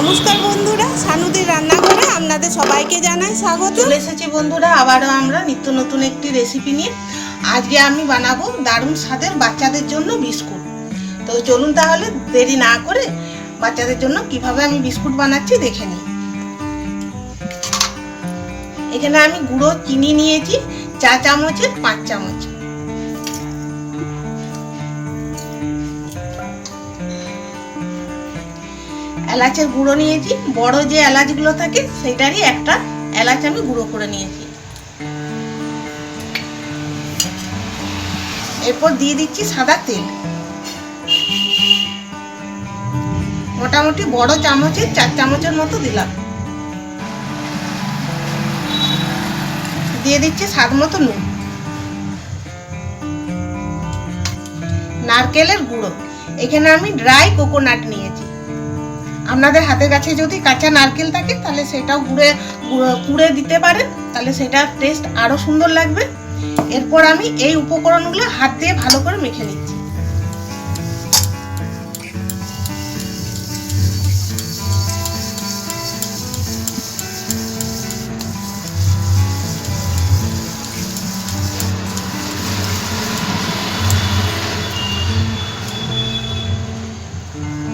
নমস্কার বন্ধুরা, সানুদের রান্নাঘরে আপনাদের সবাইকে জানাই স্বাগত। চলে এসেছি বন্ধুরা, আবারও আমরা নিত্য নতুন একটি রেসিপি নিয়ে। আজকে আমি বানাবো দারুণ স্বাদের বাচ্চাদের জন্য বিস্কুট। তো চলুন তাহলে দেরি না করে বাচ্চাদের জন্য কীভাবে আমি বিস্কুট বানাচ্ছি দেখে নিই। এখানে আমি গুঁড়ো, চিনি নিয়েছি, চা চামচের পাঁচ চামচ। এলাচের গুঁড়ো নিয়েছি। বড় যে এলাচগুলো থাকে সেটারই একটা এলাচ আমি গুঁড়ো করে নিয়েছি। এরপর দিয়ে দিচ্ছি সাদা তেল। মোটামুটি বড় চামচের, চার চামচের মতো দিলাম। দিয়ে দিচ্ছি স্বাদ মতো নুন। নারকেলের গুঁড়ো। এখানে আমি ড্রাই কোকোনাট নিয়েছি। আপনাদের হাতের কাছে যদি কাঁচা নারকেল থাকে, তাহলে সেটাও গুঁড়ে কুড়ে দিতে পারেন। তাহলে সেটার টেস্ট আরও সুন্দর লাগবে। এরপর আমি এই উপকরণগুলো হাত দিয়ে ভালো করে মেখে নিচ্ছি।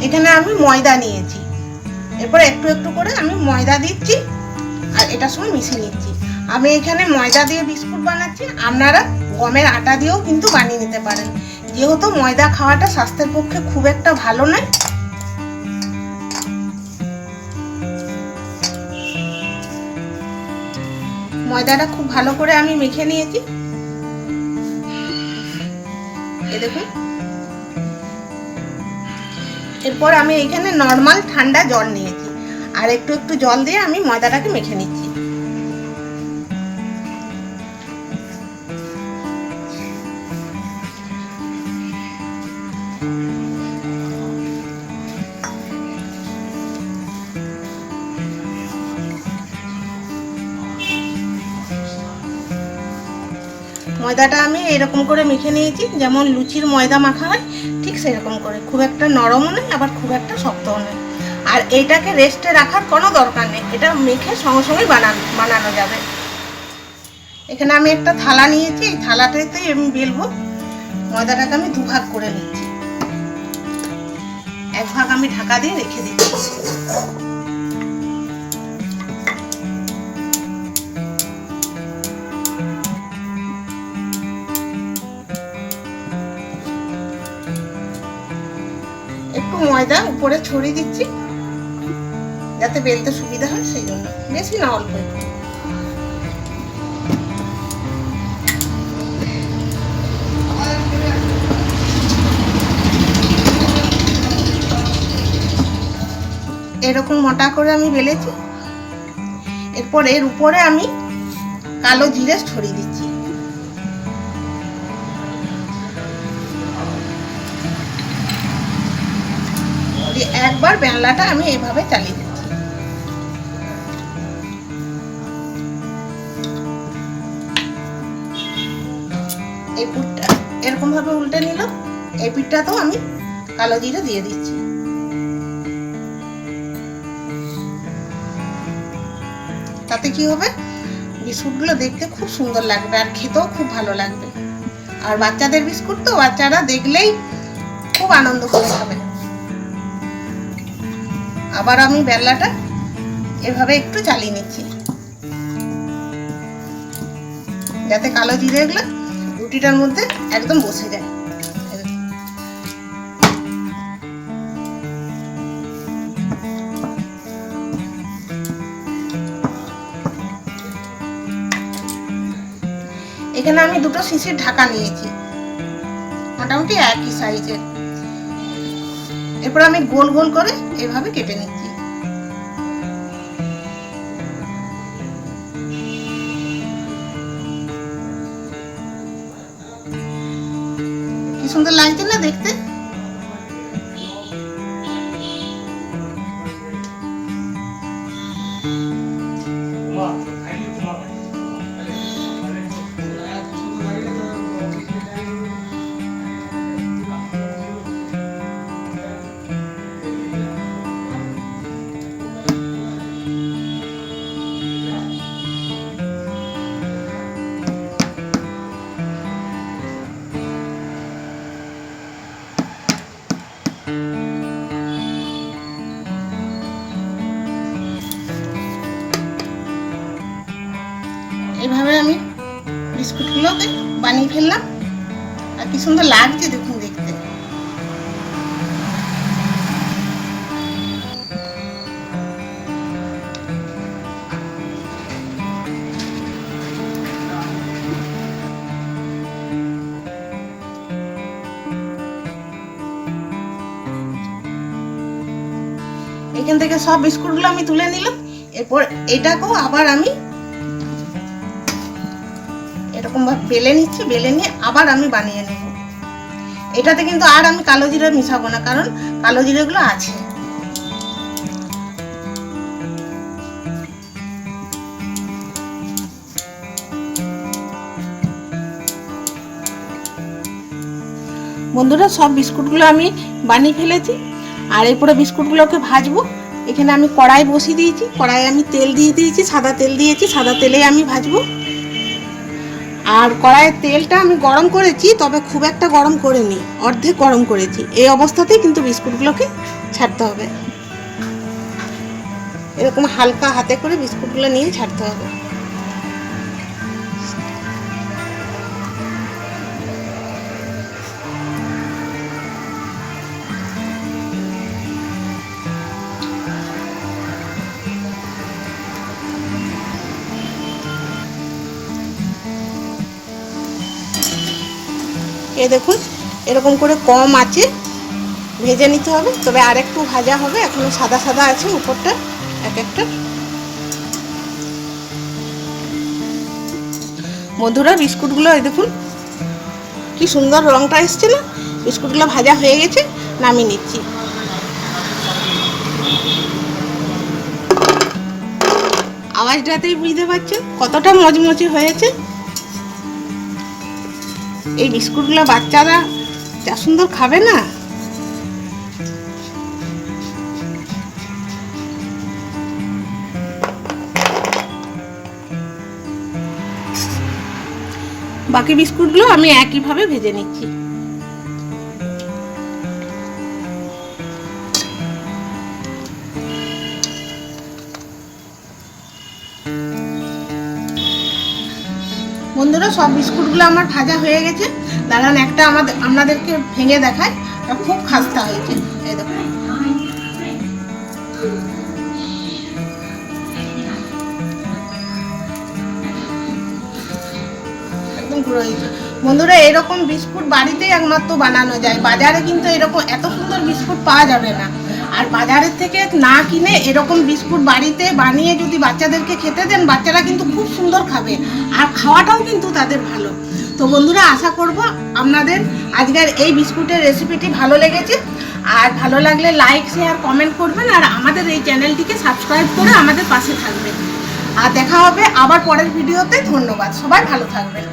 এখানে আমি ময়দা নিয়েছি। এরপর একটু একটু করে আমি ময়দা দিচ্ছি, আর এটার সঙ্গে মিশিয়ে নিচ্ছি। আমি এখানে ময়দা দিয়ে বিস্কুট বানাচ্ছি, আপনারা গমের আটা দিয়েও কিন্তু বানিয়ে নিতে পারেন। যেহেতু ময়দা খাওয়াটা স্বাস্থ্যের পক্ষে খুব একটা ভালো নয়। ময়দাটা খুব ভালো করে আমি মেখে নিয়েছি। এ দেখুন এরপর আমি এখানে নর্মাল ঠান্ডা জল নিয়েছি। আর একটু একটু জল দিয়ে আমি ময়দাটাকে মেখে নিচ্ছি। ময়দাটা আমি এরকম করে মেখে নিয়েছি, যেমন লুচির ময়দা মাখা হয় ঠিক সেরকম করে। খুব একটা নরমও নয়, আবার খুব একটা শক্তও নয়। আর এটাকে রেস্টে রাখার কোনো দরকার নেই। এটা মেখে সঙ্গে সঙ্গেই বানানো বানানো যাবে। এখানে আমি একটা থালা নিয়েছি। এই থালাটাতেই আমি বেলবো। ময়দাটাকে আমি দুভাগ করে নিচ্ছি। এক ভাগ আমি ঢাকা দিয়ে রেখে দিচ্ছি। উপরে ছড়িয়ে দিচ্ছি। যাতে বেলতে সুবিধা হয় সেই জন্য। বেশি না অল্প। এরকম মোটা করে আমি বেলেছি। এরপর এর উপরে আমি কালো জিরে ছড়িয়ে দিচ্ছি। একবার বেলনাটা আমি এভাবে চালিয়ে দিচ্ছি। এই পুরটা এরকম ভাবে উল্টে নিল এই পিঠটাতেও আমি কালো জিরে দিয়ে দিচ্ছি। তাতে কি হবে? বিস্কুটগুলো দেখতে খুব সুন্দর লাগবে আর খেতেও খুব ভালো লাগবে। আর বাচ্চাদের বিস্কুট তো বাচ্চারা দেখলেই খুব আনন্দ করে খাবে। আবার আমি বেল্লাটা এভাবে একটু চালিয়ে নিচ্ছি। যাতে কালো জিরেগুলো রুটিটার মধ্যে একদম বসে যায়। এখানে আমি দুটো শিশির ঢাকা নিয়েছি। মোটামুটি একই সাইজের। এরপর আমি গোল গোল করে এভাবে কেটে নিচ্ছি। কি সুন্দর লাগছে এভাবে আমি বিস্কুটগুলোকে বানিয়ে ফেললাম। আর কি সুন্দর লাগছে দেখুন দেখতে। এখান থেকে সব বিস্কুটগুলো আমি তুলে নিলাম। এরপর এটাকেও আবার আমি এরকম ভাবে বেলে নিচ্ছি, বেলে নিয়ে আবার আমি বানিয়ে নেব। এটাতে কিন্তু আর আমি কালো জিরে মিশাবো না, কারণ কালো জিরেগুলো আছে। বন্ধুরা, সব বিস্কুটগুলো আমি বানিয়ে ফেলেছি। আর এরপরে বিস্কুটগুলোকে ভাজবো। এখানে আমি কড়াই বসিয়ে দিয়েছি। কড়াই আমি তেল দিয়ে দিয়েছি, সাদা তেল দিয়েছি, সাদা তেলেই আমি ভাজবো। আর কড়াইয়ের তেলটা আমি গরম করেছি, তবে খুব একটা গরম করিনি, অর্ধেক গরম করেছি। এই অবস্থাতেই কিন্তু বিস্কুটগুলোকে ছাড়তে হবে। এরকম হালকা হাতে করে বিস্কুটগুলো নিয়ে ছাড়তে হবে। এ দেখুন, এরকম করে কম আছে। ভেজে নিতে হবে, তবে আরেকটু ভাজা হবে। এখনও সাদা সাদা আছে উপরটা, এক একটা। মধুরা বিস্কুটগুলো এই দেখুন, কি সুন্দর রংটা এসছে না? বিস্কুটগুলো ভাজা হয়ে গেছে, নামিয়ে নিচ্ছি। আওয়াজটাতেই বুঝতে পারছেন কতটা মচমচে হয়েছে। এই বিস্কুটগুলো বাচ্চারা যা সুন্দর খাবে না? বাকি বিস্কুটগুলো আমি একইভাবে ভেজে নিচ্ছি। বন্ধুরা, সব বিস্কুটগুলো আমার ভাজা হয়ে গেছে। দাঁড়ান, একটা আমাদের আপনাদেরকে ভেঙে দেখায় খুব খাস্তা হয়েছে। হয়েছে বন্ধুরা, এরকম বিস্কুট বাড়িতেই একমাত্র বানানো যায়। বাজারে কিন্তু এরকম এত সুন্দর বিস্কুট পাওয়া যাবে না। আর বাজারের থেকে না কিনে এরকম বিস্কুট বাড়িতে বানিয়ে যদি বাচ্চাদেরকে খেতে দেন, বাচ্চারা কিন্তু খুব সুন্দর খাবে। আর খাওয়াটাও কিন্তু তাদের ভালো। তো বন্ধুরা, আশা করব আপনাদের আজকের এই বিস্কুটের রেসিপিটি ভালো লেগেছে। আর ভালো লাগলে লাইক শেয়ার কমেন্ট করবেন আর আমাদের এই চ্যানেলটিকে সাবস্ক্রাইব করে আমাদের পাশে থাকবেন। আর দেখা হবে আবার পরের ভিডিওতে ধন্যবাদ। সবাই ভালো থাকবেন।